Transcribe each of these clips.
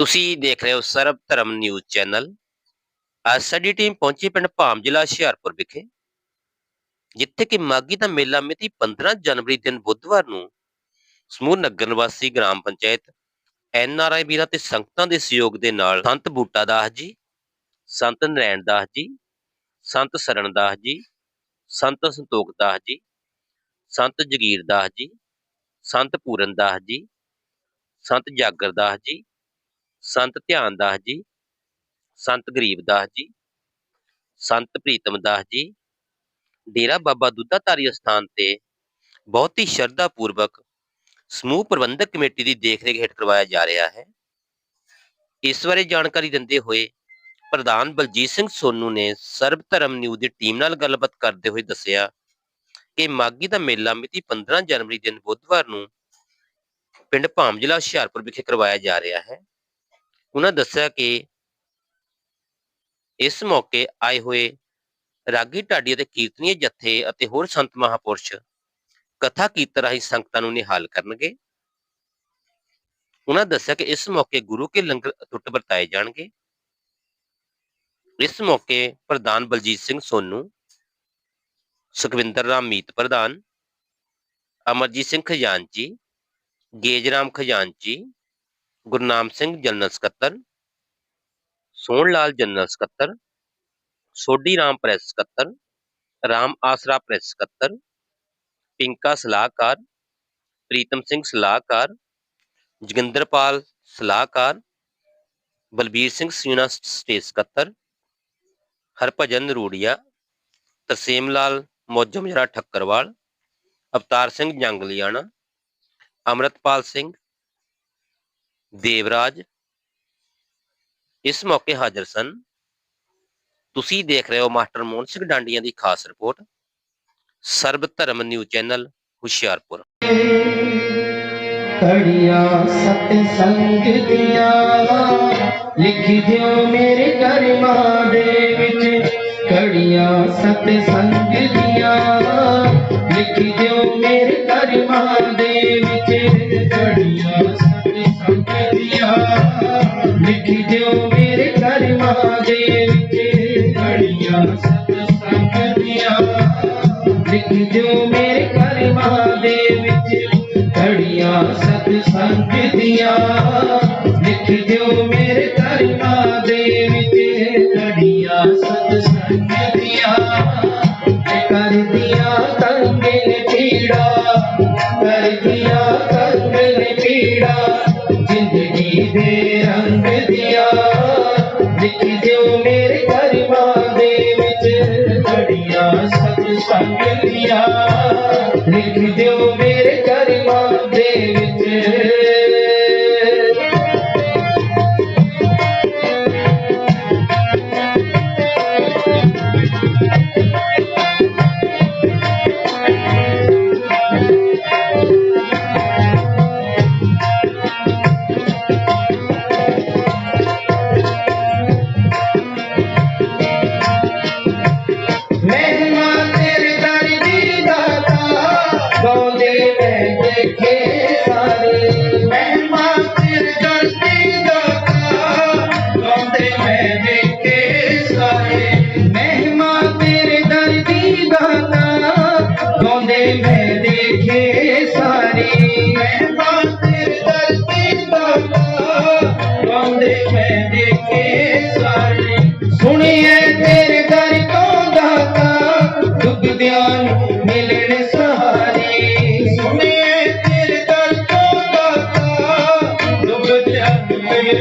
ਤੁਸੀਂ ਦੇਖ ਰਹੇ ਹੋ ਸਰਬ ਧਰਮ ਨਿਊਜ਼ ਚੈਨਲ। ਅੱਜ ਸਾਡੀ ਟੀਮ ਪਹੁੰਚੀ ਪਿੰਡ ਭਾਮ ਜ਼ਿਲ੍ਹਾ ਹੁਸ਼ਿਆਰਪੁਰ ਵਿਖੇ, ਜਿੱਥੇ ਕਿ ਮਾਗੀ ਦਾ ਮੇਲਾ ਮਿਤੀ 15 ਜਨਵਰੀ ਦਿਨ ਬੁੱਧਵਾਰ ਨੂੰ ਸਮੂਹ ਨਗਰ ਨਿਵਾਸੀ ਗ੍ਰਾਮ ਪੰਚਾਇਤ ਐਨ ਆਰ ਆਈ ਵੀਰਾਂ ਤੇ ਸੰਗਤਾਂ ਦੇ ਸਹਿਯੋਗ ਦੇ ਨਾਲ ਸੰਤ ਬੂਟਾ ਦਾਸ ਜੀ, ਸੰਤ ਨਰੈਣ ਦਾਸ ਜੀ, ਸੰਤ ਸਰਨ ਦਾਸ ਜੀ, ਸੰਤ ਸੰਤੋਖ ਦਾਸ ਜੀ, ਸੰਤ ਜਗੀਰ ਦਾਸ ਜੀ, ਸੰਤ ਪੂਰਨ ਦਾਸ ਜੀ, ਸੰਤ ਜਾਗਰ ਦਾਸ ਜੀ ਸੰਤ ਧਿਆਨ ਦਾਸ ਜੀ, ਸੰਤ ਗਰੀਬ ਦਾਸ ਜੀ, ਸੰਤ ਪ੍ਰੀਤਮ ਦਾਸ ਜੀ, ਡੇਰਾ ਬਾਬਾ ਦੁੱਧਾਧਾਰੀ ਅਸਥਾਨ ਤੇ ਬਹੁਤ ਹੀ ਸ਼ਰਧਾ ਪੂਰਵਕ ਸਮੂਹ ਪ੍ਰਬੰਧਕ ਕਮੇਟੀ ਦੀ ਦੇਖਰੇਖ ਹੇਠ ਕਰਵਾਇਆ ਜਾ ਰਿਹਾ ਹੈ। ਇਸ ਬਾਰੇ ਜਾਣਕਾਰੀ ਦਿੰਦੇ ਹੋਏ ਪ੍ਰਧਾਨ ਬਲਜੀਤ ਸਿੰਘ ਸੋਨੂ ਨੇ ਸਰਬ ਧਰਮ ਨਿਊਜ਼ ਦੀ ਟੀਮ ਨਾਲ ਗੱਲਬਾਤ ਕਰਦੇ ਹੋਏ ਦੱਸਿਆ ਕਿ ਮਾਗੀ ਦਾ ਮੇਲਾ ਮਿਤੀ 15 ਜਨਵਰੀ ਦਿਨ ਬੁੱਧਵਾਰ ਨੂੰ ਪਿੰਡ ਭਾਮ ਜ਼ਿਲ੍ਹਾ ਹੁਸ਼ਿਆਰਪੁਰ ਵਿਖੇ ਕਰਵਾਇਆ ਜਾ ਰਿਹਾ ਹੈ। ਉਹਨਾਂ ਦੱਸਿਆ ਕਿ ਇਸ ਮੌਕੇ ਆਏ ਹੋਏ ਰਾਗੀ ਢਾਡੀ ਅਤੇ ਕੀਰਤਨੀਏ ਜਥੇ ਅਤੇ ਹੋਰ ਸੰਤ ਮਹਾਪੁਰਸ਼ ਕਥਾ ਕੀਰਤਨ ਰਾਹੀਂ ਸੰਗਤਾਂ ਨੂੰ ਨਿਹਾਲ ਕਰਨਗੇ। ਉਹਨਾਂ ਦੱਸਿਆ ਕਿ ਇਸ ਮੌਕੇ ਗੁਰੂ ਕੇ ਲੰਗਰ ਟੁੱਟ ਵਰਤਾਏ ਜਾਣਗੇ। ਇਸ ਮੌਕੇ ਪ੍ਰਧਾਨ ਬਲਜੀਤ ਸਿੰਘ ਸੋਨੂ, ਸੁਖਵਿੰਦਰ ਰਾਮ ਮੀਤ ਪ੍ਰਧਾਨ, ਅਮਰਜੀਤ ਸਿੰਘ ਖਜ਼ਾਨਚੀ ਗੇਜਰਾਮ ਖਜ਼ਾਨਚੀ ਗੁਰਨਾਮ ਸਿੰਘ ਜਨਰਲ ਸਕੱਤਰ ਸੋਹਣ ਲਾਲ ਜਨਰਲ ਸਕੱਤਰ ਸੋਢੀ ਰਾਮ ਪ੍ਰੈਸ ਸਕੱਤਰ ਰਾਮ ਆਸਰਾ ਪ੍ਰੈਸ ਸਕੱਤਰ ਪਿੰਕਾ ਸਲਾਹਕਾਰ ਪ੍ਰੀਤਮ ਸਿੰਘ ਸਲਾਹਕਾਰ ਜੋਗਿੰਦਰਪਾਲ ਸਲਾਹਕਾਰ ਬਲਬੀਰ ਸਿੰਘ ਸੀਨਾ ਸਟੇਟ ਸਕੱਤਰ ਹਰਭਜਨ ਨਰੂੜੀਆ ਤਰਸੇਮ ਲਾਲ ਮੌਜਮ ਜਰਾ ਠੱਕਰਵਾਲ ਅਵਤਾਰ ਸਿੰਘ ਜੰਗਲੀਆਣਾ ਅਮਰਤਪਾਲ ਸਿੰਘ ਦੇਵਰਾਜ, ਇਸ ਮੌਕੇ ਹਾਜ਼ਰ ਸਨ। ਤੁਸੀਂ ਦੇਖ ਰਹੇ ਹੋ ਮਾਸਟਰ ਮੋਹਨ ਸਿੰਘ ਡਾਂਡੀਆਂ ਦੀ ਖਾਸ ਰਿਪੋਰਟ, ਸਰਬ ਧਰਮ ਨਿਊਜ਼ ਚੈਨਲ, ਹੁਸ਼ਿਆਰਪੁਰ। ਕੜੀਆਂ ਸਤ ਸੰਗ ਦੀਆਂ, ਲਿਖ ਦਿਓ ਮੇਰੇ ਕਰਮਾਂ ਦੇ ਵਿੱਚ। ਕੜੀਆਂ ਸਤ ਸੰਗ ਦੀਆਂ, ਲਿਖ ਦਿਓ ਮੇਰੇ ਕਰਮਾਂ ਲਿਖ ਦਿਓ ਮੇਰੇ ਕਰਮਾਂ ਦੇ ਵਿੱਚ ਕੜੀਆਂ ਸਤ ਸੰਗ ਦੀਆਂ ਲਿਖ ਦਿਓ ਮੇਰੇ ਕਰਮਾਂ ਦੇ ਵਿੱਚ ਘੜੀਆਂ ਸਤ ਸੰਗ ਦੀਆਂ ਲਿਖ ਦਿਓ ਮੇਰੇ ਕਰਮਾਂ ਦੇ ਵਿੱਚ ਘੜੀਆਂ ਸਤ ਸੰਗ ਦੀਆਂ ਕਰਦੀਆਂ ਤੰਗੇ ਨੇ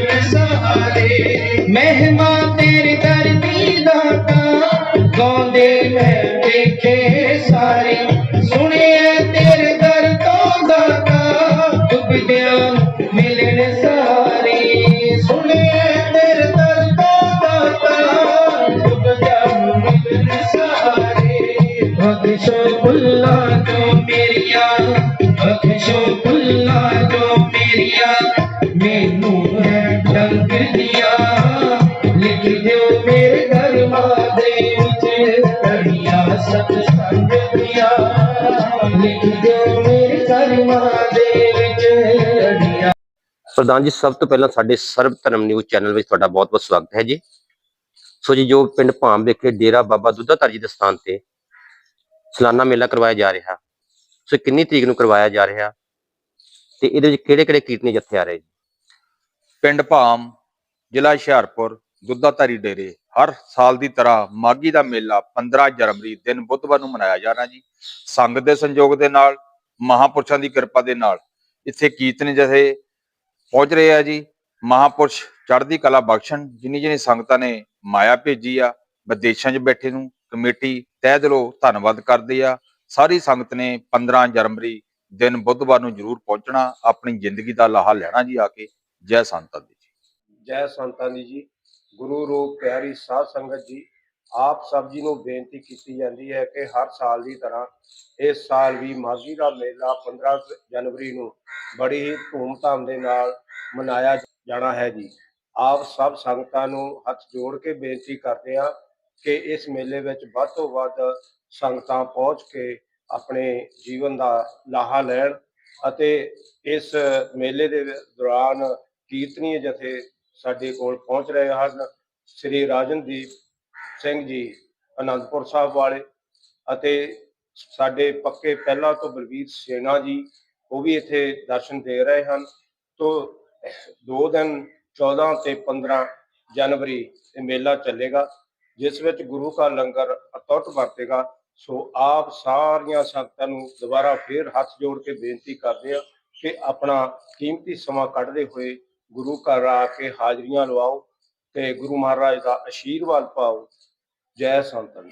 सहारे तेरे दर दीदा मैं देखे सारे। सुने तेरे दर मिलन सारे। सुने तेरे दर सारे। तो मेरिया बख्शो खुल्ला तो मेरिया। ਪ੍ਰਧਾਨ ਜੀ, ਸਭ ਤੋਂ ਪਹਿਲਾਂ ਸਾਡੇ ਸਰਬ ਧਰਮ ਨਿਊਜ਼ ਚੈਨਲ ਵਿੱਚ ਤੁਹਾਡਾ ਬਹੁਤ-ਬਹੁਤ ਸਵਾਗਤ ਹੈ ਜੀ। ਸੋ ਜੀ, ਜੋ ਪਿੰਡ ਭਾਮ ਵਿਖੇ ਡੇਰਾ ਬਾਬਾ ਦੁੱਧਾਧਰ ਜੀ ਦੇ ਸਥਾਨ ਤੇ ਸਲਾਨਾ ਮੇਲਾ ਕਰਵਾਇਆ ਜਾ ਰਿਹਾ, ਸੋ ਕਿੰਨੀ ਤਰੀਕ ਨੂੰ ਕਰਵਾਇਆ ਜਾ ਰਿਹਾ ਤੇ ਇਹਦੇ ਵਿੱਚ ਕਿਹੜੇ-ਕਿਹੜੇ ਕੀਰਤਨੀ ਜੱਥੇ ਆ ਰਹੇ? ਜੀ ਪਿੰਡ ਭਾਮ, ਜ਼ਿਲ੍ਹਾ ਹੁਸ਼ਿਆਰਪੁਰ ਦੁੱਧਾਧਾਰੀ ਡੇਰੇ। ਹਰ ਸਾਲ ਦੀ ਤਰ੍ਹਾਂ ਮਾਗੀ ਦਾ ਮੇਲਾ 15 ਜਨਵਰੀ ਦਿਨ ਬੁੱਧਵਾਰ ਨੂੰ ਮਨਾਇਆ ਜਾਣਾ ਜੀ। ਸੰਗਤ ਦੇ ਸੰਯੋਗ ਦੇ ਨਾਲ, ਮਹਾਪੁਰਸ਼ਾਂ ਦੀ ਕਿਰਪਾ ਦੇ ਨਾਲ ਇੱਥੇ ਕੀਰਤਨ ਜਥੇ ਪਹੁੰਚ ਰਹੇ ਆ ਜੀ। ਮਹਾਪੁਰਸ਼ ਚੜ੍ਹਦੀ ਕਲਾ ਬਖਸ਼ਣ ਜਿਨੀ ਜਿਨੀ ਸੰਗਤਾਂ ਨੇ ਮਾਇਆ ਭੇਜੀ ਆ, ਵਿਦੇਸ਼ਾਂ 'ਚ ਬੈਠੇ ਨੂੰ ਕਮੇਟੀ ਤਹਿ ਦਿਲੋਂ ਧੰਨਵਾਦ ਕਰਦੀ ਆ। ਸਾਰੀ ਸੰਗਤ ਨੇ 15 ਜਨਵਰੀ ਦਿਨ ਬੁੱਧਵਾਰ ਨੂੰ ਜ਼ਰੂਰ ਪਹੁੰਚਣਾ, ਆਪਣੀ ਜ਼ਿੰਦਗੀ ਦਾ ਲਾਹਾ ਲੈਣਾ ਜੀ ਆ ਕੇ। ਜੈ ਸੰਤਾਂ ਦੀ ਜੀ। ਜੈ ਸੰਤਾਂ ਦੀ ਜੀ। ਗੁਰੂ ਰੂਪ ਪਿਆਰੀ ਸਾਧ ਸੰਗਤ ਜੀ, ਆਪ ਸਭ ਜੀ ਨੂੰ ਬੇਨਤੀ ਕੀਤੀ ਜਾਂਦੀ ਹੈ ਕਿ ਹਰ ਸਾਲ ਦੀ ਤਰ੍ਹਾਂ ਇਸ ਸਾਲ ਵੀ ਮਾਘੀ ਦਾ ਮੇਲਾ 15 ਜਨਵਰੀ ਨੂੰ ਬੜੀ ਹੀ ਧੂਮਧਾਮ ਦੇ ਨਾਲ ਮਨਾਇਆ ਜਾਣਾ ਹੈ ਜੀ। ਆਪ ਸਭ ਸੰਗਤਾਂ ਨੂੰ ਹੱਥ ਜੋੜ ਕੇ ਬੇਨਤੀ ਕਰਦੇ ਹਾਂ ਕਿ ਇਸ ਮੇਲੇ ਵਿੱਚ ਵੱਧ ਤੋਂ ਵੱਧ ਸੰਗਤਾਂ ਪਹੁੰਚ ਕੇ ਆਪਣੇ ਜੀਵਨ ਦਾ ਲਾਹਾ ਲੈਣ ਅਤੇ ਇਸ ਮੇਲੇ ਦੇ ਦੌਰਾਨ ਕੀਰਤਨੀय ਜਥੇ ਸਾਡੇ ਕੋਲ ਪਹੁੰਚ ਰਹੇ ਹਨ। ਸ੍ਰੀ ਰਾਜਨਦੀਪ ਸਿੰਘ ਜੀ, ਅਨੰਦਪੁਰ ਸਾਹਿਬ ਵਾਲੇ ਅਤੇ ਸਾਡੇ ਪੱਕੇ ਪਹਿਲਾਂ ਤੋਂ ਬਲਵੀਰ ਸੇਨਾ ਜੀ, ਉਹ ਵੀ ਇੱਥੇ ਦਰਸ਼ਨ ਦੇ ਰਹੇ ਹਨ। ਤੋਂ, ਦੋ ਦਿਨ 14 ਤੇ 15 ਜਨਵਰੀ ਇਹ ਮੇਲਾ ਚੱਲੇਗਾ, ਜਿਸ ਵਿੱਚ ਗੁਰੂ ਕਾ ਲੰਗਰ ਅਤੁੱਟ ਵਰਤੇਗਾ। ਸੋ, ਆਪ ਸਾਰੀਆਂ ਸੰਗਤਾਂ ਨੂੰ ਦੁਬਾਰਾ ਫੇਰ ਹੱਥ ਜੋੜ ਕੇ ਬੇਨਤੀ ਕਰਦੇ ਆ ਕਿ ਆਪਣਾ ਕੀਮਤੀ ਸਮਾਂ ਕੱਢਦੇ ਹੋਏ ਗੁਰੂ ਘਰ ਆ ਕੇ ਹਾਜ਼ਰੀਆਂ ਲਵਾਓ ਤੇ ਗੁਰੂ ਮਹਾਰਾਜ ਦਾ ਆਸ਼ੀਰਵਾਦ ਪਾਓ। ਜੈ ਸੰਤਨ